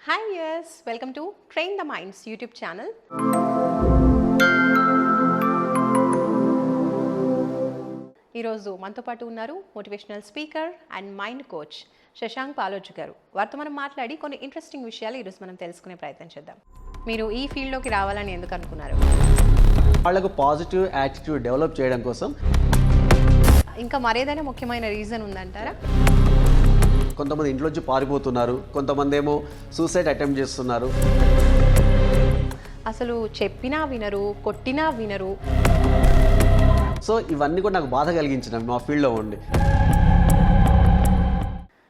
Hi yes welcome to train the minds YouTube channel ఈరోజు మనతో పాటు ఉన్నారు motivational speaker and mind coach Shashank Paloch గారు. వారితో మనం మాట్లాడి కొన్ని ఇంట్రెస్టింగ్ విషయాలు ఈరోజు మనం తెలుసుకునే ప్రయత్నం చేద్దాం. మీరు ఈ ఫీల్డ్లోకి రావాలని ఎందుకు అనుకున్నారు? వాళ్ళకు పాజిటివ్ యాటిట్యూడ్ డెవలప్ చేయడం కోసం ఇంకా మరేదైనా ముఖ్యమైన రీజన్ ఉందంటారా? కొంతమంది ఇంట్లోంచి పారిపోతున్నారు కొంతమంది ఏమో సూసైడ్ అటెంప్ట్ చేస్తున్నారు. అసలు చెప్పినా వినరు కొట్టినా వినరు. సో ఇవన్నీ కూడా నాకు బాధ కలిగించినవి మా ఫీల్డ్లో ఉండి.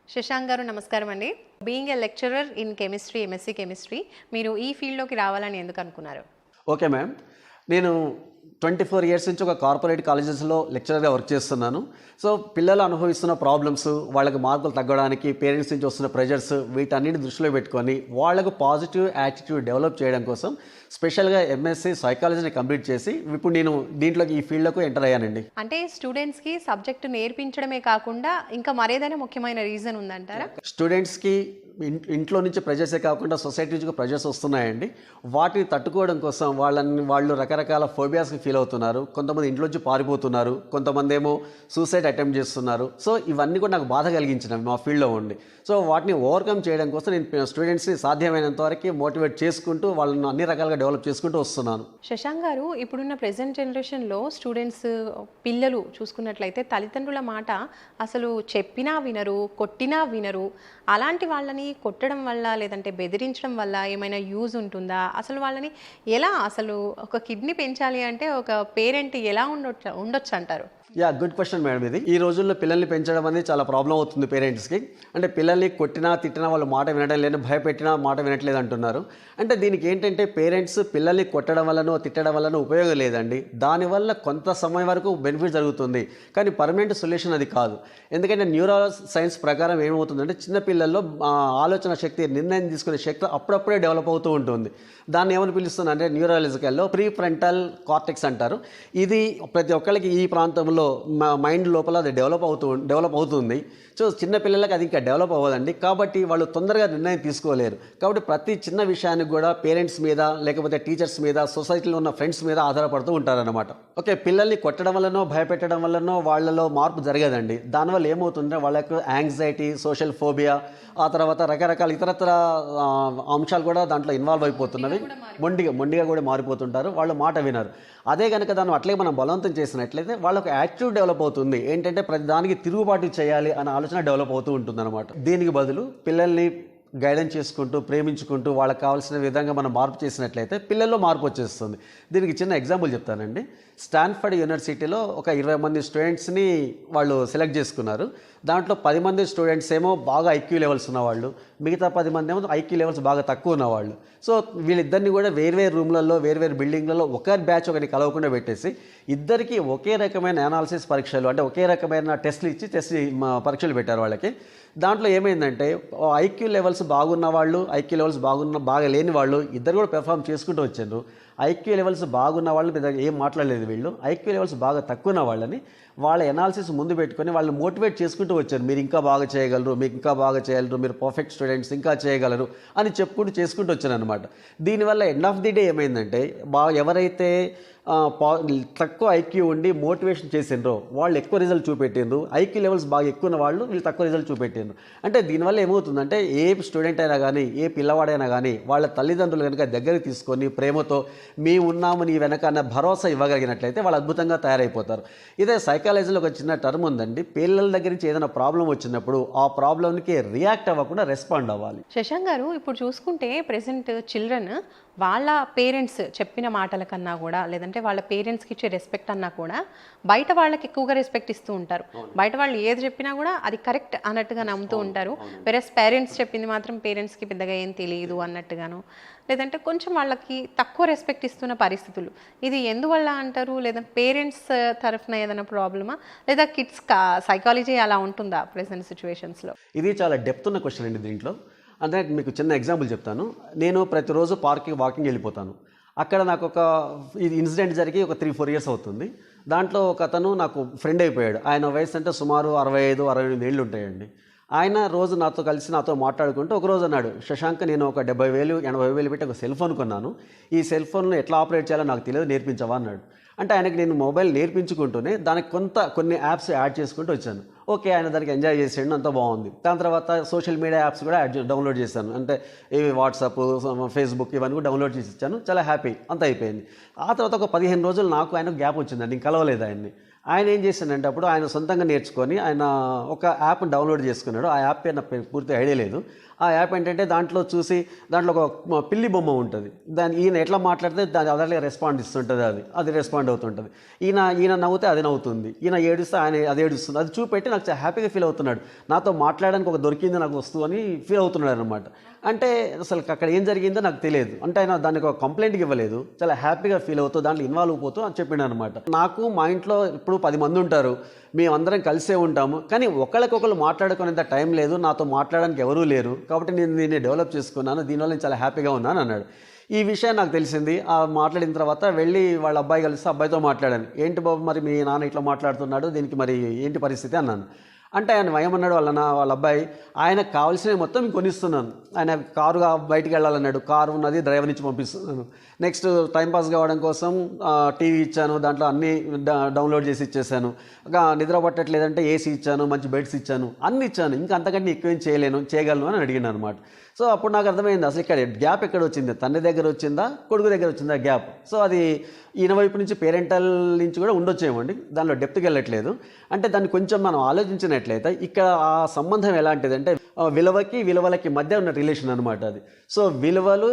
శశాంక్ గారు నమస్కారం అండి. Being a lecturer in chemistry MSc chemistry మీరు ఈ ఫీల్డ్లోకి రావాలని ఎందుకు అనుకున్నారు? ఓకే మ్యామ్ నేను ట్వంటీ ఫోర్ ఇయర్స్ నుంచి ఒక కార్పొరేట్ కాలేజెస్లో లెక్చరర్గా వర్క్ చేస్తున్నాను. సో పిల్లలు అనుభవిస్తున్న ప్రాబ్లమ్స్ వాళ్ళకి మార్కులు తగ్గడానికి పేరెంట్స్ నుంచి వస్తున్న ప్రెజర్స్ వీటన్నిటి దృష్టిలో పెట్టుకొని వాళ్ళకు పాజిటివ్ యాటిట్యూడ్ డెవలప్ చేయడం కోసం స్పెషల్గా ఎంఎస్సీ సైకాలజీని కంప్లీట్ చేసి ఇప్పుడు నేను దీంట్లోకి ఈ ఫీల్డ్లోకి ఎంటర్ అయ్యానండి. అంటే స్టూడెంట్స్కి సబ్జెక్టు నేర్పించడమే కాకుండా ఇంకా మరేదైనా ముఖ్యమైన రీజన్ ఉందంటారా? స్టూడెంట్స్కి ఇంట్లో నుంచి ప్రెజర్సే కాకుండా సొసైటీ నుంచి ప్రెజర్స్ వస్తున్నాయండి. వాటిని తట్టుకోవడం కోసం వాళ్ళని వాళ్ళు రకరకాల ఫోబియాస్కి ఫీల్ అవుతున్నారు. కొంతమంది ఇంట్లోంచి పారిపోతున్నారు. కొంతమంది ఏమో సూసైడ్ అటెంప్ట్ చేస్తున్నారు. సో ఇవన్నీ కూడా నాకు బాధ కలిగించినవి మా ఫీల్డ్లో ఉండి. సో వాటిని ఓవర్కమ్ చేయడం కోసం నేను స్టూడెంట్స్ని సాధ్యమైనంత వరకు మోటివేట్ చేసుకుంటూ వాళ్ళని అన్ని రకాలుగా డెవలప్ చేసుకుంటూ వస్తున్నాను. శశాంక్ గారు ఇప్పుడున్న ప్రెసెంట్ జనరేషన్లో స్టూడెంట్స్ పిల్లలు చూసుకున్నట్లయితే తల్లిదండ్రుల మాట అసలు చెప్పినా వినరు కొట్టినా వినరు. అలాంటి వాళ్ళని కొట్టడం వల్ల లేదంటే బెదిరించడం వల్ల ఏమైనా యూజ్ ఉంటుందా? అసలు వాళ్ళని ఎలా అసలు ఒక కిడ్నీ పెంచాలి అంటే ఒక పేరెంట్ ఎలా ఉండొచ్చు ఉండొచ్చు అంటారు యా గుడ్ క్వశ్చన్ మేడం ఇది. ఈ రోజుల్లో పిల్లల్ని పెంచడం అనేది చాలా ప్రాబ్లం అవుతుంది పేరెంట్స్కి. అంటే పిల్లల్ని కొట్టినా తిట్టినా వాళ్ళు మాట వినడం లేదు భయపెట్టినా మాట వినట్లేదు అంటున్నారు. అంటే దీనికి ఏంటంటే పేరెంట్స్ పిల్లల్ని కొట్టడం వల్లనో తిట్టడం వల్లనో ఉపయోగం లేదండి. దానివల్ల కొంత సమయం వరకు బెనిఫిట్ జరుగుతుంది. కానీ పర్మనెంట్ సొల్యూషన్ అది కాదు. ఎందుకంటే న్యూరో సైన్స్ ప్రకారం ఏమవుతుందంటే చిన్న పిల్లల్లో ఆలోచన శక్తి నిర్ణయం తీసుకునే శక్తి అప్పుడప్పుడే డెవలప్ అవుతూ ఉంటుంది. దాన్ని ఏమని పిలుస్తుంది అంటే న్యూరాలజికల్లో ప్రీ ఫ్రంటల్ కార్టెక్స్ అంటారు. ఇది ప్రతి ఒక్కరికి ఈ ప్రాంతంలో మైండ్ లోపల అది డెవలప్ అవుతూ డెవలప్ అవుతుంది. సో చిన్న పిల్లలకి అది ఇంకా డెవలప్ అవ్వదండి. కాబట్టి వాళ్ళు తొందరగా నిర్ణయం తీసుకోలేరు. కాబట్టి ప్రతి చిన్న విషయానికి కూడా పేరెంట్స్ మీద లేకపోతే టీచర్స్ మీద సొసైటీలో ఉన్న ఫ్రెండ్స్ మీద ఆధారపడుతూ ఉంటారన్నమాట. ఓకే పిల్లల్ని కొట్టడం వల్లనో భయపెట్టడం వల్లనో వాళ్ళలో మార్పు జరగదండి. దానివల్ల ఏమవుతుందంటే వాళ్ళకు యాంగ్జైటీ సోషల్ ఫోబియా ఆ తర్వాత రకరకాల ఇతరత్ర అంశాలు కూడా దాంట్లో ఇన్వాల్వ్ అయిపోతున్నవి. మొండిగా మొండిగా కూడా మారిపోతుంటారు. వాళ్ళు మాట వినరు. అదే కనుక దాన్ని అట్లే మనం బలవంతం చేసినట్లయితే వాళ్ళకు యాటిట్యూడ్ డెవలప్ అవుతుంది. ఏంటంటే ప్రతి దానికి తిరుగుబాటు చేయాలి అనే ఆలోచన డెవలప్ అవుతూ ఉంటుంది దీనికి బదులు పిల్లల్ని గైడెన్స్ చేసుకుంటూ ప్రేమించుకుంటూ వాళ్ళకి కావాల్సిన విధంగా మనం మార్పు చేసినట్లయితే పిల్లల్లో మార్పు వచ్చేస్తుంది. దీనికి చిన్న ఎగ్జాంపుల్ చెప్తానండి. స్టాన్ఫర్డ్ యూనివర్సిటీలో ఒక ఇరవై మంది స్టూడెంట్స్ని వాళ్ళు సెలెక్ట్ చేసుకున్నారు. దాంట్లో పది మంది స్టూడెంట్స్ ఏమో బాగా ఐక్యూ లెవెల్స్ ఉన్నవాళ్ళు మిగతా పది మంది ఏమో ఐక్యూ లెవెల్స్ బాగా తక్కువ ఉన్నవాళ్ళు. సో వీళ్ళిద్దరిని కూడా వేర్వేరు రూమ్లలో వేర్వేరు బిల్డింగ్లలో ఒకరి బ్యాచ్ ఒకటి కలవకుండా పెట్టేసి ఇద్దరికి ఒకే రకమైన అనాలిసిస్ పరీక్షలు అంటే ఒకే రకమైన టెస్ట్లు ఇచ్చి టెస్ట్ పరీక్షలు పెట్టారు వాళ్ళకి. దాంట్లో ఏమైందంటే ఐక్యూ లెవెల్స్ బాగున్న వాళ్ళు ఐక్యూ లెవెల్స్ బాగున్న బాగా లేని వాళ్ళు ఇద్దరు కూడా పెర్ఫామ్ చేసుకుంటూ వచ్చారు. ఐక్యూ లెవెల్స్ బాగున్న వాళ్ళని పెద్ద ఏం మాట్లాడలేదు వీళ్ళు. ఐక్యూ లెవెల్స్ బాగా తక్కువ ఉన్న వాళ్ళని వాళ్ళ ఎనాలిసిస్ ముందు పెట్టుకొని వాళ్ళని మోటివేట్ చేసుకుంటూ వచ్చారు. మీరు ఇంకా బాగా చేయగలరు మీకు ఇంకా బాగా చేయగలరు మీరు పర్ఫెక్ట్ స్టూడెంట్స్ ఇంకా చేయగలరు అని చెప్పుకుంటూ చేసుకుంటూ వచ్చాను అనమాట దీనివల్ల ఎండ్ ఆఫ్ ది డే ఏమైందంటే బాగా ఎవరైతే తక్కువ ఐక్యూ ఉండి మోటివేషన్ చేసిండ్రు వాళ్ళు ఎక్కువ రిజల్ట్ చూపెట్టిండ్రు. ఐక్యూ లెవెల్స్ బాగా ఎక్కువ ఉన్న వాళ్ళు వీళ్ళు తక్కువ రిజల్ట్ చూపెట్టిండ్రు. అంటే దీనివల్ల ఏమవుతుందంటే ఏ స్టూడెంట్ అయినా కానీ ఏ పిల్లవాడైనా కానీ వాళ్ళ తల్లిదండ్రులు కనుక దగ్గరికి తీసుకొని ప్రేమతో మేము ఉన్నాము నీ వెనక అన్న భరోసా ఇవ్వగలిగినట్లయితే వాళ్ళు అద్భుతంగా తయారైపోతారు. ఇదే సైకాలజీలో ఒక చిన్న టర్మ్ ఉందండి. పిల్లల దగ్గర నుంచి ఏదైనా ప్రాబ్లం వచ్చినప్పుడు ఆ ప్రాబ్లంకి రియాక్ట్ అవ్వకుండా రెస్పాండ్ అవ్వాలి. శశాంక్ గారు ఇప్పుడు చూసుకుంటే ప్రెసెంట్ చిల్డ్రన్ వాళ్ళ పేరెంట్స్ చెప్పిన మాటల కన్నా కూడా లేదంటే వాళ్ళ పేరెంట్స్కి ఇచ్చే రెస్పెక్ట్ అన్నా కూడా బయట వాళ్ళకి ఎక్కువగా రెస్పెక్ట్ ఇస్తూ ఉంటారు. బయట వాళ్ళు ఏది చెప్పినా కూడా అది కరెక్ట్ అన్నట్టుగా నమ్ముతూ ఉంటారు. వెరస్ పేరెంట్స్ చెప్పింది మాత్రం పేరెంట్స్కి పెద్దగా ఏం తెలియదు అన్నట్టుగాను. లేదంటే కొంచెం వాళ్ళకి తక్కువ రెస్పెక్ట్ ఇస్తున్న పరిస్థితులు. ఇది ఎందువల్ల అంటారు? లేదా పేరెంట్స్ తరఫున ఏదైనా ప్రాబ్లమా? లేదా కిడ్స్ సైకాలజీ అలా ఉంటుందా ప్రెసెంట్ సిచ్యువేషన్స్లో ఇది చాలా డెప్త్ ఉన్న క్వశ్చన్ అండి దీంట్లో. అంటే మీకు చిన్న ఎగ్జాంపుల్ చెప్తాను. నేను ప్రతిరోజు పార్క్కి వాకింగ్ వెళ్ళిపోతాను. అక్కడ నాకు ఒక ఇది ఇన్సిడెంట్ జరిగి ఒక త్రీ ఫోర్ ఇయర్స్ అవుతుంది. దాంట్లో ఒక అతను నాకు ఫ్రెండ్ అయిపోయాడు. ఆయన వయసు అంటే సుమారు అరవై ఐదు అరవై ఎనిమిది ఏళ్ళు ఉంటాయండి. ఆయన రోజు నాతో కలిసి నాతో మాట్లాడుకుంటూ ఒక రోజు అన్నాడు శశాంక్ నేను ఒక డెబ్బై వేలు ఎనభై వేలు పెట్టి ఒక సెల్ ఫోన్ కొన్నాను. ఈ సెల్ ఫోన్ను ఎట్లా ఆపరేట్ చేయాలో నాకు తెలియదు నేర్పించవా? అన్నాడు. అంటే ఆయనకి నేను మొబైల్ నేర్పించుకుంటూనే దానికి కొంత కొన్ని యాప్స్ యాడ్ చేసుకుంటూ వచ్చాను. ఓకే ఆయన దానికి ఎంజాయ్ చేసేయండి అంతా బాగుంది. దాని తర్వాత సోషల్ మీడియా యాప్స్ కూడా యాడ్ డౌన్లోడ్ చేశాను. అంటే ఇవి వాట్సాప్ ఫేస్బుక్ ఇవన్నీ కూడా డౌన్లోడ్ చేసి ఇచ్చాను. చాలా హ్యాపీ అంతా అయిపోయింది. ఆ తర్వాత ఒక పదిహేను రోజులు నాకు ఆయన గ్యాప్ వచ్చిందండి. నేను కలవలేదు ఆయన్ని. ఆయన ఏం చేశానంటే అప్పుడు ఆయన సొంతంగా నేర్చుకొని ఆయన ఒక యాప్ డౌన్లోడ్ చేసుకున్నాడు. ఆ యాప్ పేరు నాకు పూర్తి ఐడియా లేదు. ఆ యాప్ ఏంటంటే దాంట్లో చూసి దాంట్లో ఒక పిల్లి బొమ్మ ఉంటుంది. దాని ఈయన ఎట్లా మాట్లాడితే దాని అదే రెస్పాండ్ ఇస్తుంటుంది అది. అది రెస్పాండ్ అవుతుంటుంది. ఈయన ఈయన నవ్వుతే అది నవ్వుతుంది. ఈయన ఏడుస్తే ఆయన అది ఏడుస్తుంది. అది చూపెట్టి నాకు చాలా హ్యాపీగా ఫీల్ అవుతున్నాడు. నాతో మాట్లాడడానికి ఒక దొరికింది నాకు వస్తువు అని ఫీల్ అవుతున్నాడు అనమాట అంటే అసలు అక్కడ ఏం జరిగిందో నాకు తెలియదు. అంటే ఆయన దానికి ఒక కంప్లైంట్ ఇవ్వలేదు. చాలా హ్యాపీగా ఫీల్ అవుతూ దాంట్లో ఇన్వాల్వ్ అయిపోతూ అని చెప్పిండు అనమాట నాకు మా ఇంట్లో ఇప్పుడు పది మంది ఉంటారు. మేమందరం కలిసే ఉంటాము. కానీ ఒకరికొకరు మాట్లాడుకునేంత టైం లేదు. నాతో మాట్లాడడానికి ఎవరూ లేరు. కాబట్టి నేను దీన్ని డెవలప్ చేసుకున్నాను. దీనివల్ల నేను చాలా హ్యాపీగా ఉన్నాను అన్నాడు. ఈ విషయం నాకు తెలిసింది. ఆ మాట్లాడిన తర్వాత వెళ్ళి వాళ్ళ అబ్బాయి కలిసి అబ్బాయితో మాట్లాడాను. ఏంటి బాబు మరి మీ నాన్న ఇట్లా మాట్లాడుతున్నాడు? దీనికి మరి ఏంటి పరిస్థితి? అన్నాను. అంటే ఆయన భయమన్నాడు వాళ్ళ నా వాళ్ళ అబ్బాయి. ఆయనకు కావాల్సినవి మొత్తం కొనిస్తున్నాను. ఆయన కారుగా బయటికి వెళ్ళాలన్నాడు. కారు ఉన్నది డ్రైవర్ నుంచి పంపిస్తున్నాను. నెక్స్ట్ టైంపాస్ కావడం కోసం టీవీ ఇచ్చాను. దాంట్లో అన్నీ డౌన్లోడ్ చేసి ఇచ్చేసాను. ఇంకా నిద్ర పట్టట్లేదంటే ఏసీ ఇచ్చాను మంచి బెడ్స్ ఇచ్చాను. అన్ని ఇచ్చాను. ఇంకా అంతకంటే ఎక్కువ ఏం చేయలేను చేయగలను అని అడిగినాను అనమాట సో అప్పుడు నాకు అర్థమైంది అసలు ఇక్కడ గ్యాప్ ఎక్కడ వచ్చింది? తండ్రి దగ్గర వచ్చిందా? కొడుకు దగ్గర వచ్చిందా గ్యాప్? సో అది ఈయన వైపు నుంచి పేరెంటల్ నుంచి కూడా ఉండొచ్చేమండి దానిలో డెప్త్కి వెళ్ళట్లేదు. అంటే దాన్ని కొంచెం మనం ఆలోచించినట్లయితే ఇక్కడ ఆ సంబంధం ఎలాంటిదంటే ఆ, విలువకి విలువలకి మధ్య ఉన్న రిలేషన్ అనమాట అది. సో విలువలు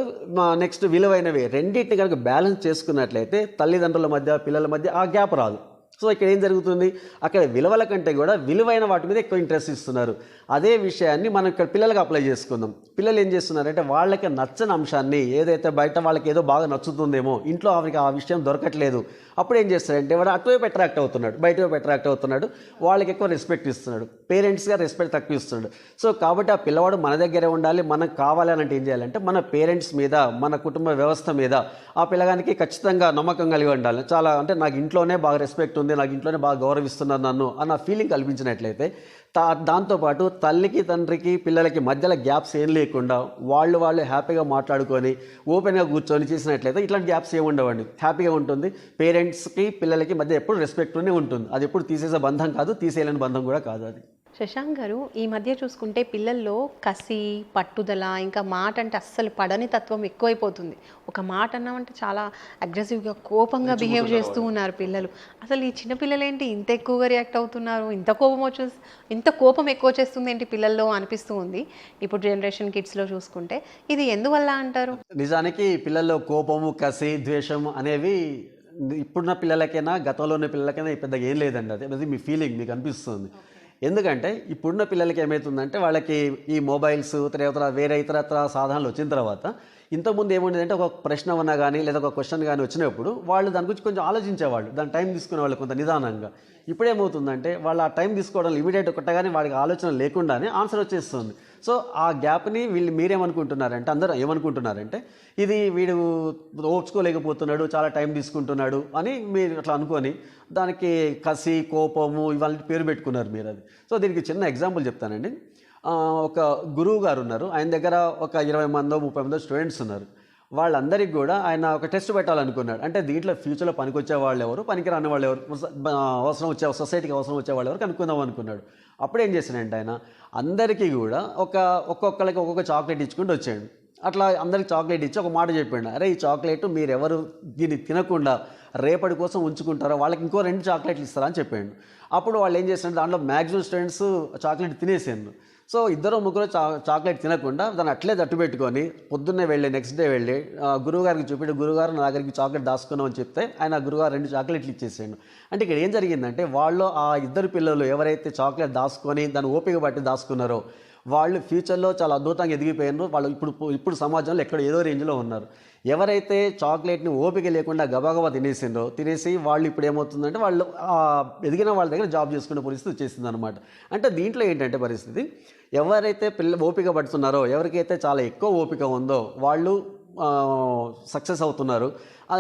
నెక్స్ట్ విలువైనవి రెండింటిని కనుక బ్యాలెన్స్ చేసుకున్నట్లయితే తల్లిదండ్రుల మధ్య పిల్లల మధ్య ఆ గ్యాప్ రాదు. సో ఇక్కడ ఏం జరుగుతుంది? అక్కడ విలువల కంటే కూడా విలువైన వాటి మీద ఎక్కువ ఇంట్రెస్ట్ ఇస్తున్నారు. అదే విషయాన్ని మనం ఇక్కడ పిల్లలకు అప్లై చేసుకుందాం. పిల్లలు ఏం చేస్తున్నారంటే వాళ్ళకి నచ్చని అంశాన్ని ఏదైతే బయట వాళ్ళకి ఏదో బాగా నచ్చుతుందేమో ఇంట్లో ఆవిడకి ఆ విషయం దొరకట్లేదు. అప్పుడు ఏం చేస్తాడంటే వాడు అటువైపు అట్రాక్ట్ అవుతున్నాడు బయట వైపు అట్రాక్ట్ అవుతున్నాడు వాళ్ళకి ఎక్కువ రెస్పెక్ట్ ఇస్తున్నాడు పేరెంట్స్గా రెస్పెక్ట్ తక్కువ ఇస్తున్నాడు. సో కాబట్టి ఆ పిల్లవాడు మన దగ్గరే ఉండాలి మనకు కావాలి అని అంటే ఏం చేయాలంటే మన పేరెంట్స్ మీద మన కుటుంబ వ్యవస్థ మీద ఆ పిల్లగానికి ఖచ్చితంగా నమ్మకం కలిగి ఉండాలి. చాలా అంటే నాకు ఇంట్లోనే బాగా రెస్పెక్ట్ ఉంది నాకు ఇంట్లోనే బాగా గౌరవిస్తున్నారు నన్ను అన్న ఫీలింగ్ కల్పించినట్లయితే తా దాంతోపాటు తల్లికి తండ్రికి పిల్లలకి మధ్యలో గ్యాప్స్ ఏం లేకుండా వాళ్ళు వాళ్ళు హ్యాపీగా మాట్లాడుకొని ఓపెన్గా కూర్చొని చేసినట్లయితే ఇట్లాంటి గ్యాప్స్ ఏమి ఉండవండి. హ్యాపీగా ఉంటుంది. పేరెంట్స్కి పిల్లలకి మధ్య ఎప్పుడు రెస్పెక్ట్నే ఉంటుంది. అది ఎప్పుడు తీసేసే బంధం కాదు తీసేయలేని బంధం కూడా కాదు అది. శశాంక్ గారు ఈ మధ్య చూసుకుంటే పిల్లల్లో కసి పట్టుదల ఇంకా మాట అంటే అస్సలు పడని తత్వం ఎక్కువైపోతుంది. ఒక మాట అన్నామంటే చాలా అగ్రెసివ్గా కోపంగా బిహేవ్ చేస్తూ ఉన్నారు పిల్లలు. అసలు ఈ చిన్న పిల్లలు ఏంటి ఇంత ఎక్కువగా రియాక్ట్ అవుతున్నారు ఇంత కోపం వచ్చే ఇంత కోపం ఎక్కువ చేస్తుంది ఏంటి పిల్లల్లో అనిపిస్తూ ఉంది. ఇప్పుడు జనరేషన్ కిడ్స్లో చూసుకుంటే ఇది ఎందువల్ల అంటారు? నిజానికి పిల్లల్లో కోపము కసి ద్వేషం అనేవి ఇప్పుడున్న పిల్లలకైనా గతంలో ఉన్న పిల్లలకైనా పెద్దగా ఏం లేదండి. అది అది మీ ఫీలింగ్ మీకు అనిపిస్తుంది. ఎందుకంటే ఇప్పుడున్న పిల్లలకి ఏమవుతుందంటే వాళ్ళకి ఈ మొబైల్స్ ఇతర వేరే ఇతరత్ర సాధనాలు వచ్చిన తర్వాత ఇంతకుముందు ఏముండేదంటే ఒక ప్రశ్న ఉన్నా కానీ లేదా ఒక క్వశ్చన్ కానీ వచ్చినప్పుడు వాళ్ళు దాని గురించి కొంచెం ఆలోచించేవాళ్ళు. దాని టైం తీసుకునేవాళ్ళు కొంత నిదానంగా. ఇప్పుడు ఏమవుతుందంటే వాళ్ళు ఆ టైం తీసుకోవడం ఇమీడియట్ కొట్టగానే వాళ్ళకి ఆలోచన లేకుండానే ఆన్సర్ వచ్చేస్తుంది. సో ఆ గ్యాప్ని వీళ్ళు మీరేమనుకుంటున్నారంటే అందరూ ఏమనుకుంటున్నారంటే ఇది వీడు ఓర్చుకోలేకపోతున్నాడు చాలా టైం తీసుకుంటున్నాడు అని మీరు అట్లా అనుకొని దానికి కసి కోపము ఇవన్నీ పేరు పెట్టుకున్నారు మీరు అది సో దీనికి చిన్న ఎగ్జాంపుల్ చెప్తానండి. ఒక గురువు గారు ఉన్నారు. ఆయన దగ్గర ఒక ఇరవై మందో ముప్పై మందో స్టూడెంట్స్ ఉన్నారు. వాళ్ళందరికీ కూడా ఆయన ఒక టెస్ట్ పెట్టాలనుకున్నాడు. అంటే దీంట్లో ఫ్యూచర్లో పనికొచ్చే వాళ్ళు ఎవరు పనికిరాని వాళ్ళు ఎవరు అవసరం వచ్చే సొసైటీకి అవసరం వచ్చే వాళ్ళు ఎవరు కనుక్కుందాం అనుకున్నాడు. అప్పుడు ఏం చేశాడంటే ఆయన అందరికీ కూడా ఒక ఒక్కొక్కరికి ఒక్కొక్క చాక్లెట్ ఇచ్చుకుంటూ వచ్చాడు. అట్లా అందరికి చాక్లెట్ ఇచ్చి ఒక మాట చెప్పాడు. అరే ఈ చాక్లెట్ మీరు ఎవరు దీన్ని తినకుండా రేపటి కోసం ఉంచుకుంటారో వాళ్ళకి ఇంకో రెండు చాక్లెట్లు ఇస్తారా అని చెప్పాడు. అప్పుడు వాళ్ళు ఏం చేశారు దాంట్లో మ్యాక్సిమం స్టూడెంట్స్ చాక్లెట్ తినేసాను సో ఇద్దరు ముగ్గురు చా చాక్లెట్ తినకుండా దాన్ని అట్లే తట్టు పెట్టుకొని పొద్దున్నే వెళ్ళి నెక్స్ట్ డే వెళ్ళి గురుగారికి గురువుగారికి చూపెట్టి గురుగారు నా దగ్గరికి చాక్లెట్ దాచుకున్నాం అని చెప్తే ఆయన గురుగారు రెండు చాక్లెట్లు ఇచ్చేసాడు. అంటే ఇక్కడ ఏం జరిగిందంటే వాళ్ళు ఆ ఇద్దరు పిల్లలు ఎవరైతే చాక్లెట్ దాచుకొని దాన్ని ఓపిక పట్టి దాచుకున్నారో వాళ్ళు ఫ్యూచర్లో చాలా అద్భుతంగా ఎదిగిపోయినారు. వాళ్ళు ఇప్పుడు ఇప్పుడు సమాజంలో ఎక్కడ ఏదో రేంజ్లో ఉన్నారు. ఎవరైతే చాక్లెట్ని ఓపిక లేకుండా గబాగబా తినేసిందో తినేసి వాళ్ళు ఇప్పుడు ఏమవుతుందంటే వాళ్ళు ఎదిగిన వాళ్ళ దగ్గర జాబ్ చేసుకునే పరిస్థితి వచ్చేసింది అనమాట అంటే దీంట్లో ఏంటంటే పరిస్థితి ఎవరైతే పిల్ల ఓపిక పడుతున్నారో ఎవరికైతే చాలా ఎక్కువ ఓపిక ఉందో వాళ్ళు సక్సెస్ అవుతున్నారు.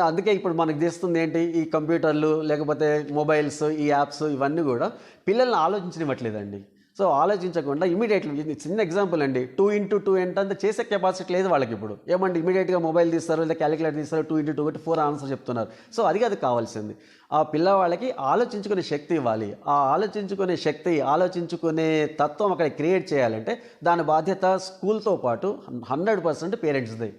అందుకే ఇప్పుడు మనకు చేస్తుంది ఏంటి ఈ కంప్యూటర్లు లేకపోతే మొబైల్స్ ఈ యాప్స్ ఇవన్నీ కూడా పిల్లల్ని ఆలోచించనివ్వట్లేదండి. సో ఆలోచించకుండా ఇమీడియట్లీ ఇది చిన్న ఎగ్జాంపుల్ అండి. టూ ఇంటూ టూ ఏంటంటే చేసే కెపాసిటీ లేదు వాళ్ళకి ఇప్పుడు. ఏమంటే ఇమీడియట్గా మొబైల్ తీస్తారు లేదా క్యాలిక్యులేటర్ తీస్తారు టూ ఇంటూ టూ ఒకటి ఫోర్ ఆన్సర్ చెప్తున్నారు. సో అది అది కావాల్సింది. ఆ పిల్లవాళ్ళకి ఆలోచించుకునే శక్తి ఇవ్వాలి. ఆ ఆలోచించుకునే శక్తి ఆలోచించుకునే తత్వం అక్కడ క్రియేట్ చేయాలంటే దాని బాధ్యత స్కూల్తో పాటు హండ్రెడ్ పర్సెంట్ పేరెంట్స్ది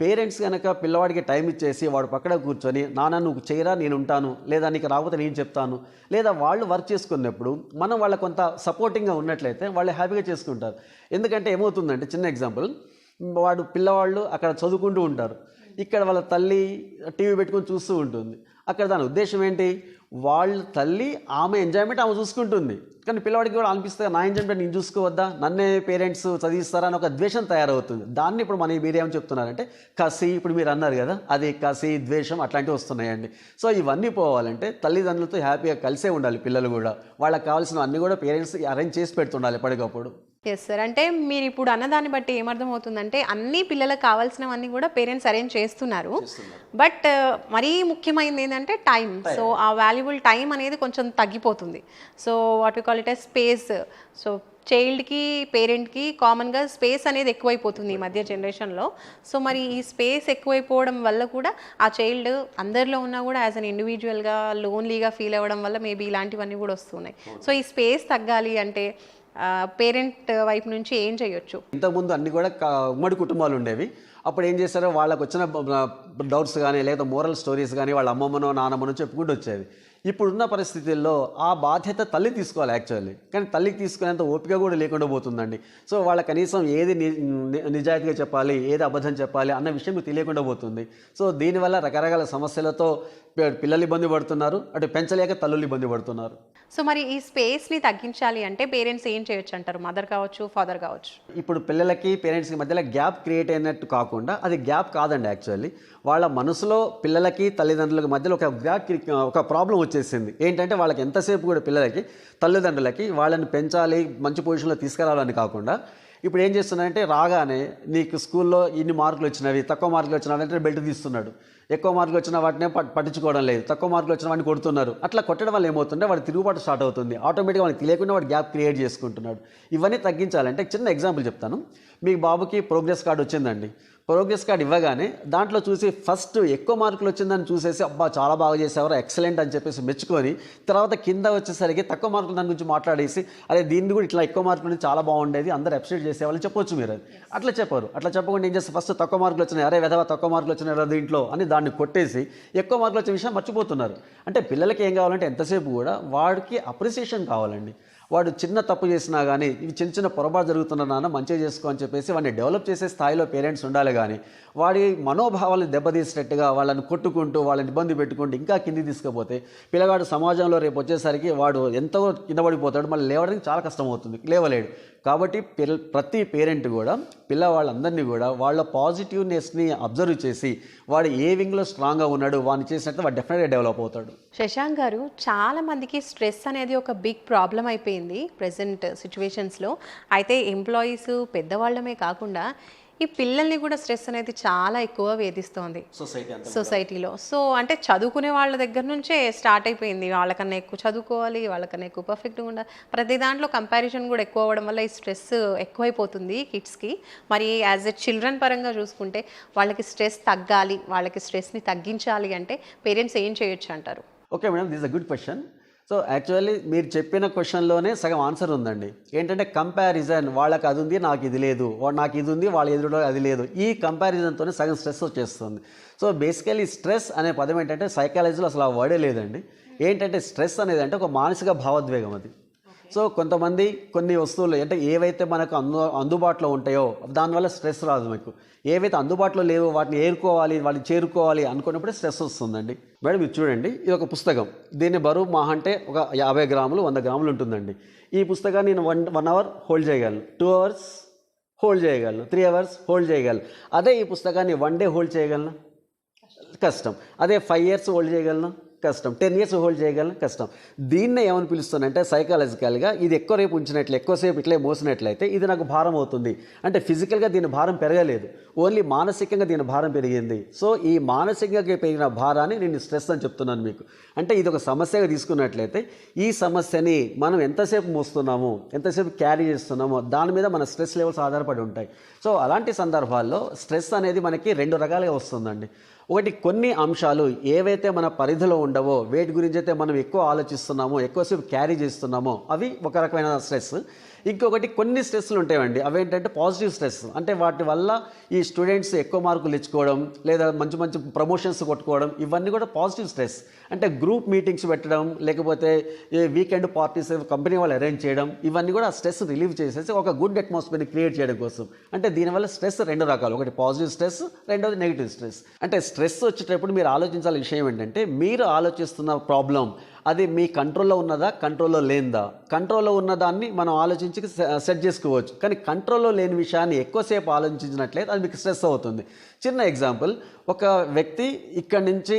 పేరెంట్స్ కనుక పిల్లవాడికి టైం ఇచ్చేసి వాడు పక్కన కూర్చొని నాన్న నువ్వు చేయరా నేను ఉంటాను. లేదా నీకు రాకపోతే నేను చెప్తాను. లేదా వాళ్ళు వర్క్ చేసుకున్నప్పుడు మనం వాళ్ళ కొంత సపోర్టింగ్గా ఉన్నట్లయితే వాళ్ళు హ్యాపీగా చేసుకుంటారు. ఎందుకంటే ఏమవుతుందంటే చిన్న ఎగ్జాంపుల్ వాడు పిల్లవాళ్ళు అక్కడ చదువుకుంటూ ఉంటారు. ఇక్కడ వాళ్ళ తల్లి టీవీ పెట్టుకొని చూస్తూ ఉంటుంది. అక్కడ దాని ఉద్దేశం ఏంటి? వాళ్ళ తల్లి ఆమె ఎంజాయ్మెంట్ ఆమె చూసుకుంటుంది. కానీ పిల్లవాడికి కూడా అనిపిస్తే నా ఎంజాయ్మెంట్ నేను చూసుకోవద్దా? నన్నే పేరెంట్స్ చదివిస్తారా? అని ఒక ద్వేషం తయారవుతుంది. దాన్ని ఇప్పుడు మన మీరు చెప్తున్నారంటే కసి ఇప్పుడు మీరు అన్నారు కదా అది కసి ద్వేషం అట్లాంటివి వస్తున్నాయండి. సో ఇవన్నీ పోవాలంటే తల్లిదండ్రులతో హ్యాపీగా కలిసే ఉండాలి పిల్లలు కూడా. వాళ్ళకి కావాల్సిన అన్నీ కూడా పేరెంట్స్ అరేంజ్ చేసి పెడుతుండాలి ఎప్పటికప్పుడు. ఎస్ సార్ అంటే మీరు ఇప్పుడు అన్నదాన్ని బట్టి ఏమర్థం అవుతుందంటే అన్ని పిల్లలకు కావాల్సినవన్నీ కూడా పేరెంట్స్ అరేంజ్ చేస్తున్నారు. బట్ మరీ ముఖ్యమైనది ఏంటంటే టైం సో ఆ వాల్యుబుల్ టైం అనేది కొంచెం తగ్గిపోతుంది. So what we call it space so చైల్డ్కి పేరెంట్కి కామన్గా స్పేస్ అనేది ఎక్కువైపోతుంది ఈ మధ్య జనరేషన్లో సో మరి ఈ స్పేస్ ఎక్కువైపోవడం వల్ల కూడా ఆ చైల్డ్ అందరిలో ఉన్నా కూడా యాజ్ అన్ ఇండివిజువల్గా లోన్లీగా ఫీల్ అవ్వడం వల్ల మేబీ ఇలాంటివన్నీ కూడా వస్తున్నాయి. సో ఈ స్పేస్ తగ్గాలి అంటే పేరెంట్ వైపు నుంచి ఏం చేయొచ్చు? ఇంతకుముందు అన్ని కూడా ఉమ్మడి కుటుంబాలు ఉండేవి. అప్పుడు ఏం చేశారో వాళ్ళకు వచ్చిన డౌట్స్ కానీ లేదా మోరల్ స్టోరీస్ కానీ వాళ్ళ అమ్మమ్మనో నాన్నమ్మనో చెప్పుకుంటూ వచ్చేది ఇప్పుడున్న పరిస్థితుల్లో ఆ బాధ్యత తల్లి తీసుకోవాలి యాక్చువల్లీ కానీ తల్లికి తీసుకునేంత ఓపిక కూడా లేకుండా పోతుందండి. సో వాళ్ళ కనీసం ఏది నిజాయితీగా చెప్పాలి ఏది అబద్ధం చెప్పాలి అన్న విషయం తెలియకుండా పోతుంది. సో దీనివల్ల రకరకాల సమస్యలతో పిల్లలు ఇబ్బంది పడుతున్నారు. అటు పెంచలేక తల్లులు ఇబ్బంది పడుతున్నారు. సో మరి ఈ స్పేస్ని తగ్గించాలి అంటే పేరెంట్స్ ఏం చేయొచ్చు అంటారు? మదర్ కావచ్చు ఫాదర్ కావచ్చు? ఇప్పుడు పిల్లలకి పేరెంట్స్కి మధ్యలో గ్యాప్ క్రియేట్ అయినట్టు కాకుండా అది గ్యాప్ కాదండి యాక్చువల్లీ వాళ్ళ మనసులో పిల్లలకి తల్లిదండ్రులకి మధ్యలో ఒక గ్యాప్ ఒక ప్రాబ్లం వచ్చేసింది. ఏంటంటే వాళ్ళకి ఎంతసేపు కూడా పిల్లలకి తల్లిదండ్రులకి వాళ్ళని పెంచాలి మంచి పొజిషన్లో తీసుకురావాలని కాకుండా ఇప్పుడు ఏం చేస్తున్నాడంటే రాగానే నీకు స్కూల్లో ఇన్ని మార్కులు వచ్చినవి తక్కువ మార్కులు వచ్చినవి అంటే బెల్ట్ తీస్తున్నాడు. ఎక్కువ మార్కులు వచ్చిన వాటినే పట్టించుకోవడం లేదు. తక్కువ మార్కులు వచ్చిన వాడిని కొడుతున్నారు. అట్లా కొట్టడం వల్ల ఏమవుతుంటే వాడు తిరుగుబాటు స్టార్ట్ అవుతుంది. ఆటోమేటిక్గా వాడికి తెలియకుండా వాడు గ్యాప్ క్రియేట్ చేసుకుంటున్నాడు. ఇవన్నీ తగ్గించాలంటే చిన్న ఎగ్జాంపుల్ చెప్తాను. మీ బాబుకి ప్రోగ్రెస్ కార్డు వచ్చిందండి. ప్రోగ్రెస్ కార్డ్ ఇవ్వగానే దాంట్లో చూసి ఫస్ట్ ఎక్కువ మార్కులు వచ్చిందని చూసేసి అబ్బా చాలా బాగా చేసేవారు ఎక్సలెంట్ అని చెప్పేసి మెచ్చుకొని తర్వాత కింద వచ్చేసరికి తక్కువ మార్కులు దాని గురించి మాట్లాడేసి అదే దీన్ని కూడా ఇట్లా ఎక్కువ మార్కులు చాలా బాగుండేది అందరూ అప్రిషియేట్ చేసేవాళ్ళని చెప్పొచ్చు మీరు అట్లా చెప్పారు. అట్లా చెప్పకుండా ఏం చేస్తే ఫస్ట్ తక్కువ మార్కులు వచ్చినాయి అరే వెధవ తక్కువ మార్కులు వచ్చినాయి రా దీంట్లో అని దాన్ని కొట్టేసి ఎక్కువ మార్కులు వచ్చిన విషయం మర్చిపోతున్నారు. అంటే పిల్లలకి ఏం కావాలంటే ఎంతసేపు కూడా వాడికి అప్రిసియేషన్ కావాలండి. వాడు చిన్న తప్పు చేసినా కానీ ఇవి చిన్న చిన్న పొరపాటు జరుగుతున్న నాన్న మంచిగా చేసుకో అని చెప్పేసి వాడిని డెవలప్ చేసే స్థాయిలో పేరెంట్స్ ఉండాలి కానీ వాడి మనోభావాలను దెబ్బతీసేటట్టుగా వాళ్ళని కొట్టుకుంటూ వాళ్ళని ఇబ్బంది పెట్టుకుంటూ ఇంకా కింది తీసుకుపోతే పిల్లగాడు సమాజంలో రేపు వచ్చేసరికి వాడు ఎంతో కింద పడిపోతాడు మళ్ళీ లేవడానికి చాలా కష్టం అవుతుంది లేవలేడు. కాబట్టి పిల్ల ప్రతి పేరెంట్ కూడా పిల్లవాళ్ళందరినీ కూడా వాళ్ళ పాజిటివ్నెస్ని అబ్జర్వ్ చేసి వాడు ఏ వింగ్లో స్ట్రాంగ్గా ఉన్నాడు వాడిని చేసినట్టు వాడు డెఫినెట్గా డెవలప్ అవుతాడు. శశాంక్ గారు చాలా మందికి స్ట్రెస్ అనేది ఒక బిగ్ ప్రాబ్లం అయిపోయింది ప్రజెంట్ సిచ్యువేషన్స్లో అయితే ఎంప్లాయీస్ పెద్దవాళ్ళమే కాకుండా ఈ పిల్లల్ని కూడా స్ట్రెస్ అనేది చాలా ఎక్కువ వేధిస్తోంది సొసైటీలో. సో అంటే చదువుకునే వాళ్ళ దగ్గర నుంచే స్టార్ట్ అయిపోయింది. వాళ్ళకన్నా ఎక్కువ చదువుకోవాలి వాళ్ళకన్నా ఎక్కువ పర్ఫెక్ట్గా ఉండాలి. ప్రతి దాంట్లో కంపారిజన్ కూడా ఎక్కువ అవ్వడం వల్ల ఈ స్ట్రెస్ ఎక్కువైపోతుంది కిడ్స్కి మరి యాజ్ ఎ చిల్డ్రన్ పరంగా చూసుకుంటే వాళ్ళకి స్ట్రెస్ తగ్గాలి వాళ్ళకి స్ట్రెస్ని తగ్గించాలి అంటే పేరెంట్స్ ఏం చేయొచ్చు అంటారు? Okay madam this a good question so actually మీరు చెప్పిన క్వశ్చన్లోనే సగం ఆన్సర్ ఉందండి. ఏంటంటే కంపారిజన్ వాళ్ళకి అది ఉంది నాకు ఇది లేదు. వా- నాకు ఇది ఉంది వాళ్ళ ఎదురులో అది లేదు. ఈ కంపారిజన్తోనే సగం స్ట్రెస్ వచ్చేస్తుంది. సో బేసికలీ స్ట్రెస్ అనే పదం ఏంటంటే సైకాలజీలో అసలు ఆ వర్డే లేదండి. ఏంటంటే స్ట్రెస్ అనేది అంటే ఒక మానసిక భావోద్వేగం అది. సో కొంతమంది కొన్ని వస్తువులు అంటే ఏవైతే మనకు అందు అందుబాటులో ఉంటాయో దానివల్ల స్ట్రెస్ రాదు మీకు ఏవైతే అందుబాటులో లేవో వాటిని ఏరుకోవాలి వాటిని చేరుకోవాలి అనుకున్నప్పుడే స్ట్రెస్ వస్తుందండి. మేడం ఇది చూడండి ఇది ఒక పుస్తకం. దీన్ని బరువు మహా అంటే ఒక యాభై గ్రాములు వంద గ్రాములు ఉంటుందండి. ఈ పుస్తకాన్ని నేను వన్ వన్ అవర్ హోల్డ్ చేయగలను. టూ అవర్స్ హోల్డ్ చేయగలను. త్రీ అవర్స్ హోల్డ్ చేయగలను. అదే ఈ పుస్తకాన్ని వన్ డే హోల్డ్ చేయగలను? కష్టం. అదే ఫైవ్ ఇయర్స్ హోల్డ్ చేయగలను? కష్టం. టెన్ ఇయర్స్ హోల్డ్ చేయగలం కష్టం. దీన్నే ఏమని పిలుస్తానంటే సైకాలజికల్గా ఇది ఎక్కువ రేపు ఉంచినట్లు ఎక్కువసేపు ఇట్లే మోసినట్లయితే ఇది నాకు భారం అవుతుంది. అంటే ఫిజికల్గా దీని భారం పెరగలేదు. ఓన్లీ మానసికంగా దీని భారం పెరిగింది. సో ఈ మానసికంగా పెరిగిన భారాన్ని నేను స్ట్రెస్ అని చెప్తున్నాను మీకు. అంటే ఇది ఒక సమస్యగా తీసుకున్నట్లయితే ఈ సమస్యని మనం ఎంతసేపు మోస్తున్నాము ఎంతసేపు క్యారీ చేస్తున్నామో దాని మీద మన స్ట్రెస్ లెవెల్స్ ఆధారపడి ఉంటాయి. సో అలాంటి సందర్భాల్లో స్ట్రెస్ అనేది మనకి రెండు రకాలుగా వస్తుందండి. ఒకటి కొన్ని అంశాలు ఏవైతే మన పరిధిలో ఉండవో వేటి గురించి అయితే మనం ఎక్కువ ఆలోచిస్తున్నామో ఎక్కువసేపు క్యారీ చేస్తున్నామో అవి ఒక రకమైన స్ట్రెస్. ఇంకొకటి కొన్ని స్ట్రెస్లు ఉంటాయండి. అవేంటంటే పాజిటివ్ స్ట్రెస్. అంటే వాటి వల్ల ఈ స్టూడెంట్స్ ఎక్కువ మార్కులు ఇచ్చుకోవడం లేదా మంచి మంచి ప్రమోషన్స్ కొట్టుకోవడం ఇవన్నీ కూడా పాజిటివ్ స్ట్రెస్. అంటే గ్రూప్ మీటింగ్స్ పెట్టడం లేకపోతే వీకెండ్ పార్టీస్ కంపెనీ వాళ్ళు అరేంజ్ చేయడం ఇవన్నీ కూడా స్ట్రెస్ రిలీవ్ చేసేసి ఒక గుడ్ అట్మాస్ఫియర్ని క్రియేట్ చేయడం కోసం. అంటే దీనివల్ల స్ట్రెస్ రెండు రకాలు. ఒకటి పాజిటివ్ స్ట్రెస్ రెండోది నెగిటివ్ స్ట్రెస్. అంటే స్ట్రెస్ వచ్చేటప్పుడు మీరు ఆలోచించాల్సిన విషయం ఏంటంటే మీరు ఆలోచిస్తున్న ప్రాబ్లం అది మీ కంట్రోల్లో ఉన్నదా కంట్రోల్లో లేనిదా? కంట్రోల్లో ఉన్నదాన్ని మనం ఆలోచించి సెట్ చేసుకోవచ్చు. కానీ కంట్రోల్లో లేని విషయాన్ని ఎక్కువసేపు ఆలోచించినట్లయితే అది మీకు స్ట్రెస్ అవుతుంది. చిన్న ఎగ్జాంపుల్. ఒక వ్యక్తి ఇక్కడి నుంచి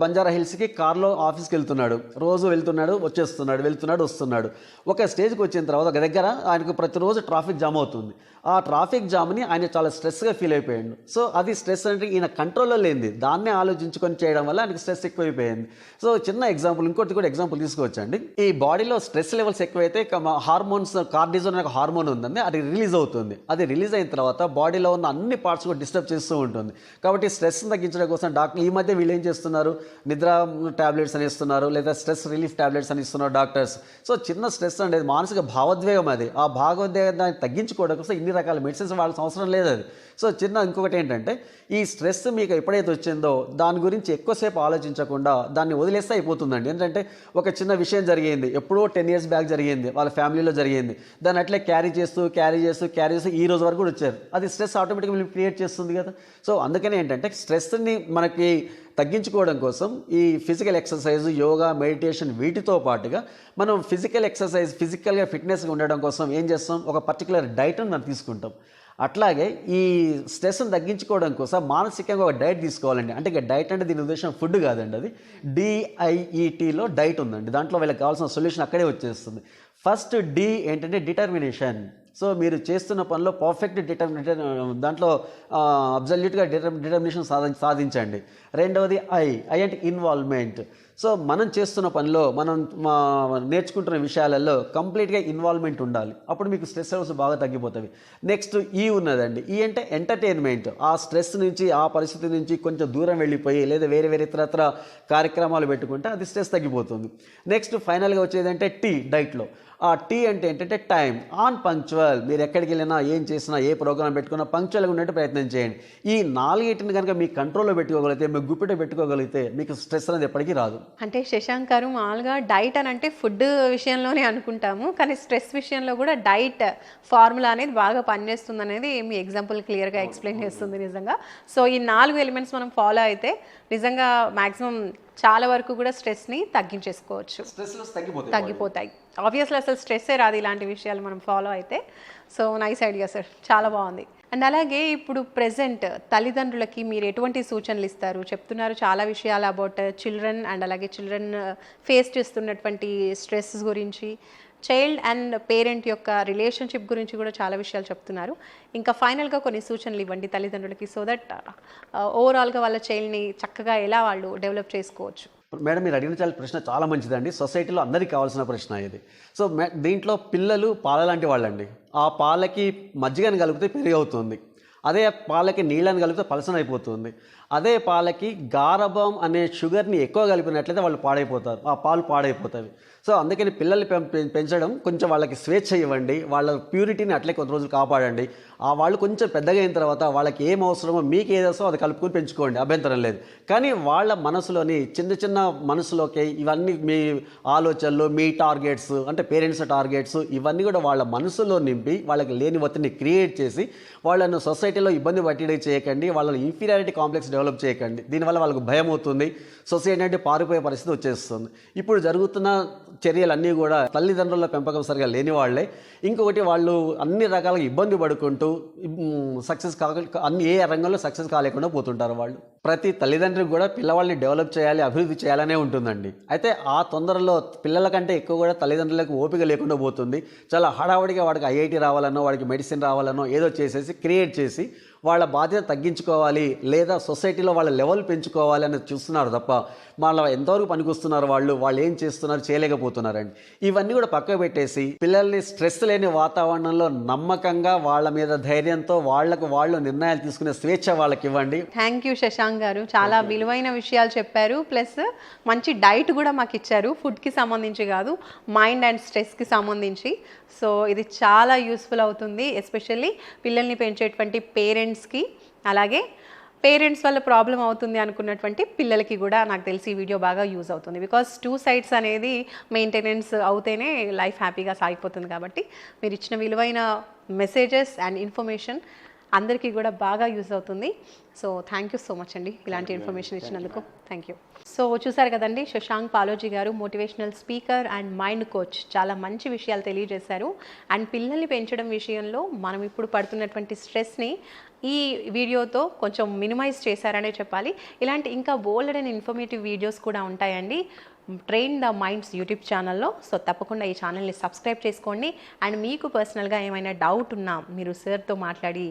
బంజారా హిల్స్కి కార్లో ఆఫీస్కి వెళ్తున్నాడు. రోజు వెళ్తున్నాడు వచ్చేస్తున్నాడు వెళ్తున్నాడు వస్తున్నాడు. ఒక స్టేజ్కి వచ్చిన తర్వాత ఒక దగ్గర ఆయనకు ప్రతిరోజు ట్రాఫిక్ జామ్ అవుతుంది. ఆ ట్రాఫిక్ జామ్ని ఆయన చాలా స్ట్రెస్గా ఫీల్ అయిపోయాడు. సో అది స్ట్రెస్ అంటే ఈయన కంట్రోల్లో లేనిది. దాన్నే ఆలోచించుకొని చేయడం వల్ల ఆయనకు స్ట్రెస్ ఎక్కువైపోయింది. సో చిన్న ఎగ్జాంపుల్ ఇంకోటి కూడా ఎగ్జాంపుల్ తీసుకోవచ్చండి. ఈ బాడీలో స్ట్రెస్ లెవెల్స్ ఎక్కువైతే హార్మోన్స్ కార్డిజోన్ అనే హార్మోన్ ఉందండి అది రిలీజ్ అవుతుంది. అది రిలీజ్ అయిన తర్వాత బాడీలో ఉన్న అన్ని పార్ట్స్ కూడా డిస్టర్బ్ చేస్తూ ఉంటుంది. కాబట్టి స్ట్రెస్ని తగ్గించడం కోసం డాక్టర్ ఈ మధ్య వీళ్ళు ఏం చేస్తున్నారు? నిద్ర టాబ్లెట్స్ అని ఇస్తున్నారు లేదా స్ట్రెస్ రిలీఫ్ టాబ్లెట్స్ అని ఇస్తున్నారు డాక్టర్స్. సో చిన్న స్ట్రెస్ అనేది మానసిక భావోద్వేగం అది. ఆ భావోద్వేగాన్ని తగ్గించుకోవడం కోసం ఇన్ని రకాల మెడిసిన్స్ వాడాల్సిన అవసరం లేదు అది. సో చిన్న ఇంకొకటి ఏంటంటే ఈ స్ట్రెస్ మీకు ఎప్పుడైతే వచ్చిందో దాని గురించి ఎక్కువసేపు ఆలోచించకుండా దాన్ని వదిలేస్తే అయిపోతుందండి. ఏంటంటే ఒక చిన్న విషయం జరిగింది. ఎప్పుడో టెన్ ఇయర్స్ బ్యాక్ జరిగింది. వాళ్ళ ఫ్యామిలీలో జరిగింది. దాన్ని అట్లే క్యారీ చేస్తూ క్యారీ చేస్తూ క్యారీ చేస్తూ ఈ రోజు వరకు కూడా వచ్చారు. అది స్ట్రెస్ ఆటోమేటిక్గా క్రియేట్ చేస్తుంది కదా. సో అందుకని ఏంటంటే స్ట్రెస్ని మనకి తగ్గించుకోవడం కోసం ఈ ఫిజికల్ ఎక్సర్సైజ్ యోగా మెడిటేషన్ వీటితో పాటుగా మనం ఫిజికల్ ఎక్సర్సైజ్ ఫిజికల్గా ఫిట్నెస్గా ఉండడం కోసం ఏం చేస్తాం? ఒక పర్టికులర్ డైట్ని మనం తీసుకుంటాం. అట్లాగే ఈ స్ట్రెస్ని తగ్గించుకోవడం కోసం మానసికంగా ఒక డైట్ తీసుకోవాలండి. అంటే ఇక డైట్ అంటే దీని ఉద్దేశం ఫుడ్ కాదండి అది. డిఐఈటీలో డైట్ ఉందండి. దాంట్లో వీళ్ళకి కావాల్సిన సొల్యూషన్ అక్కడే వచ్చేస్తుంది. ఫస్ట్ డి ఏంటంటే డిటర్మినేషన్. సో మీరు చేస్తున్న పనిలో పర్ఫెక్ట్ డిటర్మినేషన్ దాంట్లో అబ్జల్యూట్గా డిటర్ డిటర్మినేషన్ సాధి సాధించండి. రెండవది ఐ ఐ అంటే ఇన్వాల్వ్మెంట్ సో మనం చేస్తున్న పనిలో మనం మా నేర్చుకుంటున్న విషయాలలో కంప్లీట్గా ఇన్వాల్వ్మెంట్ ఉండాలి. అప్పుడు మీకు స్ట్రెస్ లెవెల్స్ బాగా తగ్గిపోతాయి. నెక్స్ట్ ఈ e ఉన్నదండి. ఈ అంటే ఎంటర్టైన్మెంట్ ఆ స్ట్రెస్ నుంచి ఆ పరిస్థితి నుంచి కొంచెం దూరం వెళ్ళిపోయి లేదా వేరే వేరే ఇతరత్ర కార్యక్రమాలు పెట్టుకుంటే అది స్ట్రెస్ తగ్గిపోతుంది. నెక్స్ట్ ఫైనల్గా వచ్చేది అంటే టీ డైట్లో ఆ టీ అంటే ఏంటంటే టైం. On punctual. మీరు ఎక్కడికి వెళ్ళినా ఏం చేసినా ఏ ప్రోగ్రామ్ పెట్టుకున్నా పంక్చువల్గా ఉండేట్టు ప్రయత్నం చేయండి. ఈ నాలుగిటిని కనుక మీ కంట్రోల్లో పెట్టుకోగలిగితే మీ గుప్పిట పెట్టుకోగలిగితే మీకు స్ట్రెస్ అనేది ఎప్పటికీ రాదు. అంటే శశాంక్ గారు మామూలుగా డైట్ అని అంటే ఫుడ్ విషయంలోనే అనుకుంటాము. కానీ స్ట్రెస్ విషయంలో కూడా డైట్ ఫార్ములా అనేది బాగా పనిచేస్తుంది అనేది మీ ఎగ్జాంపుల్ క్లియర్గా ఎక్స్ప్లెయిన్ చేస్తుంది నిజంగా. సో ఈ నాలుగు ఎలిమెంట్స్ మనం ఫాలో అయితే నిజంగా మాక్సిమం చాలా వరకు కూడా స్ట్రెస్ని తగ్గించేసుకోవచ్చు. తగ్గిపోతాయి. ఆబ్వియస్లీ అసలు స్ట్రెస్సే రాదు ఇలాంటి విషయాలు మనం ఫాలో అయితే. సో నైస్ ఐడియా సార్ చాలా బాగుంది. అండ్ అలాగే ఇప్పుడు ప్రెసెంట్ తల్లిదండ్రులకి మీరు ఎటువంటి సూచనలు ఇస్తారు? చెప్తున్నారు చాలా విషయాలు అబౌట్ చిల్డ్రన్ అండ్ అలాగే చిల్డ్రన్ ఫేస్ uh, చేస్తున్నటువంటి స్ట్రెస్ గురించి. చైల్డ్ అండ్ పేరెంట్ యొక్క రిలేషన్షిప్ గురించి కూడా చాలా విషయాలు చెప్తున్నారు. ఇంకా ఫైనల్గా కొన్ని సూచనలు ఇవ్వండి తల్లిదండ్రులకి సో దట్ ఓవరాల్గా వాళ్ళ చైల్డ్ని చక్కగా ఎలా వాళ్ళు డెవలప్ చేసుకోవచ్చు. మేడం మీరు అడిగిన చాలా ప్రశ్న చాలా మంచిదండి. సొసైటీలో అందరికీ కావాల్సిన ప్రశ్న ఇది. సో మే- దీంట్లో పిల్లలు పాల లాంటి వాళ్ళండి. ఆ పాలకి మజ్జిగని కలిపితే పెరుగు అవుతుంది అదే పాలకి నీళ్ళని కలిపితే పలసన అయిపోతుంది అదే పాలకి గారబం అనే షుగర్ని ఎక్కువ కలిపినట్లయితే వాళ్ళు పాడైపోతారు. ఆ పాలు పాడైపోతాయి. సో అందుకని పిల్లల్ని పెంచడం కొంచెం వాళ్ళకి స్వేచ్ఛ ఇవ్వండి. వాళ్ళ ప్యూరిటీని అట్లే కొంత రోజులు కాపాడండి. ఆ వాళ్ళు కొంచెం పెద్దగా అయిన తర్వాత వాళ్ళకి ఏం అవసరమో మీకు ఏది అవసరమో అది కలుపుకొని పెంచుకోండి. అభ్యంతరం లేదు. కానీ వాళ్ళ మనసులోని చిన్న చిన్న మనసులోకి ఇవన్నీ మీ ఆలోచనలు మీ టార్గెట్స్ అంటే పేరెంట్స్ టార్గెట్స్ ఇవన్నీ కూడా వాళ్ళ మనసులో నింపి వాళ్ళకి లేని ఒత్తిడిని క్రియేట్ చేసి వాళ్ళను సొసైటీలో ఇబ్బంది పట్టడం చేయకండి. వాళ్ళని ఇన్ఫీరియారిటీ కాంప్లెక్స్ డెవలప్ చేయకండి. దీనివల్ల వాళ్ళకు భయం అవుతుంది సొసైటీ అంటే పారిపోయే పరిస్థితి వచ్చేస్తుంది. ఇప్పుడు జరుగుతున్న చర్యలన్నీ కూడా తల్లిదండ్రుల పెంపకం సరిగా లేని వాళ్ళే ఇంకొకటి వాళ్ళు అన్ని రకాలుగా ఇబ్బంది పడుకుంటూ సక్సెస్ కాక అన్ని ఏ రంగంలో సక్సెస్ కాలేకుండా పోతుంటారు వాళ్ళు. ప్రతి తల్లిదండ్రికి కూడా పిల్లవాళ్ళని డెవలప్ చేయాలి అభివృద్ధి చేయాలనే ఉంటుందండి. అయితే ఆ తొందరలో పిల్లల కంటే ఎక్కువ కూడా తల్లిదండ్రులకు ఓపిక లేకుండా పోతుంది. చాలా హడావుడిగా వాడికి ఐఐటి రావాలనో వాడికి మెడిసిన్ రావాలనో ఏదో చేసేసి క్రియేట్ చేసి వాళ్ళ బాధ్యత తగ్గించుకోవాలి లేదా సొసైటీలో వాళ్ళ లెవెల్ పెంచుకోవాలి అని చూస్తున్నారు తప్ప వాళ్ళ ఎంతవరకు పనికొస్తున్నారు వాళ్ళు వాళ్ళు ఏం చేస్తున్నారు చేయలేకపోతున్నారండి. ఇవన్నీ కూడా పక్కకు పెట్టేసి పిల్లల్ని స్ట్రెస్ లేని వాతావరణంలో నమ్మకంగా వాళ్ళ మీద ధైర్యంతో వాళ్ళకు వాళ్ళు నిర్ణయాలు తీసుకునే స్వేచ్ఛ వాళ్ళకి ఇవ్వండి. థ్యాంక్ యూ శశాంక్ గారు. చాలా విలువైన విషయాలు చెప్పారు. ప్లస్ మంచి డైట్ కూడా మాకు ఇచ్చారు. ఫుడ్కి సంబంధించి కాదు మైండ్ అండ్ స్ట్రెస్కి సంబంధించి. సో ఇది చాలా యూస్ఫుల్ అవుతుంది ఎస్పెషల్లీ పిల్లల్ని పెంచేటువంటి పేరెంట్స్కి అలాగే పేరెంట్స్ వల్ల ప్రాబ్లం అవుతుంది అనుకున్నటువంటి పిల్లలకి కూడా నాకు తెలిసి ఈ వీడియో బాగా యూజ్ అవుతుంది. బికాస్ టూ సైడ్స్ అనేది మెయింటెనెన్స్ అవుతేనే లైఫ్ హ్యాపీగా సాగిపోతుంది కాబట్టి మీరు ఇచ్చిన విలువైన మెసేజెస్ అండ్ ఇన్ఫర్మేషన్ అందరికీ కూడా బాగా యూజ్ అవుతుంది. So thank you so much అండి ఇలాంటి ఇన్ఫర్మేషన్ ఇచ్చినందుకు. Thank you. సో చూసారు కదండి శశాంక్ పాలోజీ గారు motivational speaker and mind coach చాలా మంచి విషయాలు తెలియజేశారు. అండ్ పిల్లల్ని పెంచడం విషయంలో మనం ఇప్పుడు పడుతున్నటువంటి స్ట్రెస్ని ఈ వీడియోతో కొంచెం మినిమైజ్ చేశారనే చెప్పాలి. ఇలాంటి ఇంకా బోల్డ్ అండ్ ఇన్ఫర్మేటివ్ వీడియోస్ కూడా ఉంటాయండి. ట్రైన్ ద మైండ్స్ యూట్యూబ్ ఛానల్లో సో తప్పకుండా ఈ ఛానల్ని సబ్స్క్రైబ్ చేసుకోండి. అండ్ మీకు పర్సనల్గా ఏమైనా డౌట్ ఉన్నా మీరు సార్తో మాట్లాడి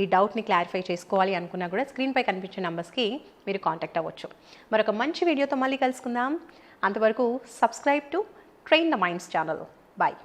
ఈ డౌట్ని క్లారిఫై చేసుకోవాలి అనుకున్నా కూడా స్క్రీన్పై కనిపించే నెంబర్స్కి మీరు కాంటాక్ట్ అవ్వచ్చు. మరొక మంచి వీడియోతో మళ్ళీ కలుసుకుందాం. అంతవరకు subscribe to train the minds channel bye